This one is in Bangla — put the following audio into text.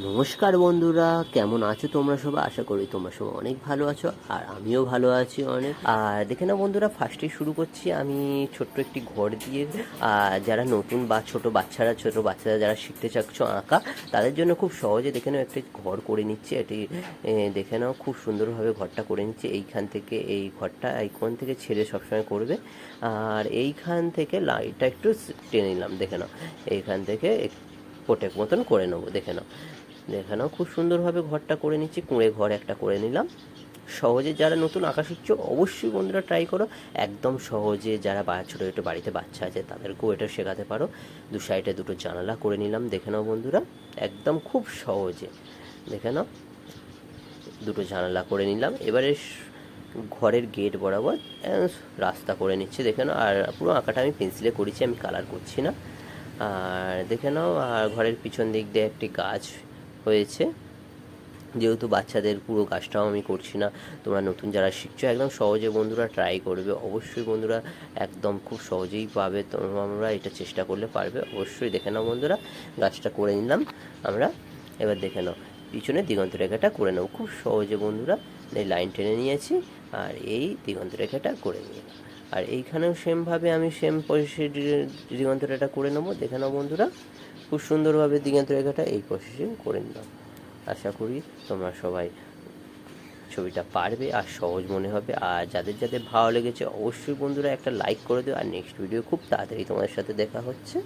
নমস্কার বন্ধুরা, কেমন আছো তোমরা সবাই? আশা করি তোমরা সবাই অনেক ভালো আছো, আর আমিও ভালো আছি অনেক। আর দেখে না বন্ধুরা ফার্স্টে শুরু করছি আমি ছোট্ট একটি ঘর দিয়ে। আর যারা নতুন বা ছোট বাচ্চারা ছোট বাচ্চারা যারা শিখতে চাচ্ছ আঁকা, তাদের জন্য খুব সহজে দেখে নাও একটি ঘর করে নিচ্ছে। এটি দেখে নাও খুব সুন্দরভাবে ঘরটা করে নিচ্ছে। এইখান থেকে এই ঘরটা, এই কোণ থেকে ছেড়ে সবসময় করবে। আর এইখান থেকে লাইটটা একটু টেনে নিলাম, দেখে নাও। এইখান থেকে পোটেক মতন করে নেব। দেখে নাও। দেখে নাও, খুব সুন্দরভাবে ঘরটা করে নিচ্ছি। কুঁড়ে ঘর একটা করে নিলাম। সহজে যারা নতুন আঁকা শিখছো অবশ্যই বন্ধুরা ট্রাই করো। একদম সহজে যারা বা ছোটো ছোটো বাড়িতে বাচ্চা আছে, তাদেরকেও এটা শেখাতে পারো। দু সাইডে দুটো জানালা করে নিলাম। দেখে নাও বন্ধুরা, একদম খুব সহজে। দেখে নাও, দুটো জানালা করে নিলাম। এবারে ঘরের গেট বরাবর রাস্তা করে নিচ্ছে। দেখে নাও, আর পুরো আঁকাটা আমি পেন্সিলে করেছি, আমি কালার করছি না। আর দেখে নাও, আর ঘরের পিছন দিক দিয়ে একটি গাছ হয়েছে। যেহেতু বাচ্চাদের পুরো গাছটাও আমি করছি না, তোমরা নতুন যারা শিখছো, একদম সহজে বন্ধুরা ট্রাই করবে। অবশ্যই বন্ধুরা একদম খুব সহজেই পাবে। তোমরা এটা চেষ্টা করলে পারবে। অবশ্যই দেখে নাও বন্ধুরা, গাছটা করে নিলাম আমরা। এবার দেখে নাও পিছনে দিগন্ত রেখাটা করে নেব খুব সহজে বন্ধুরা, এই লাইন টেনে নিয়েছি, আর এই দিগন্ত রেখাটা করে নিলাম। আর এইখানেও সেমভাবে আমি সেম পরিষে দিগন্ত রেখাটা করে নেব। দেখে নাও বন্ধুরা, খুব সুন্দরভাবে দিগন্ত রেখাটা এই পজিশন করে নিলাম। আশা করি তোমরা সবাই ছবিটা পারবে আর সহজ মনে হবে। আর যাদের যাদের ভালো লেগেছে, অবশ্যই বন্ধুরা একটা লাইক করে দিও। আর নেক্সট ভিডিও খুব তাড়াতাড়ি তোমাদের সাথে দেখা হচ্ছে।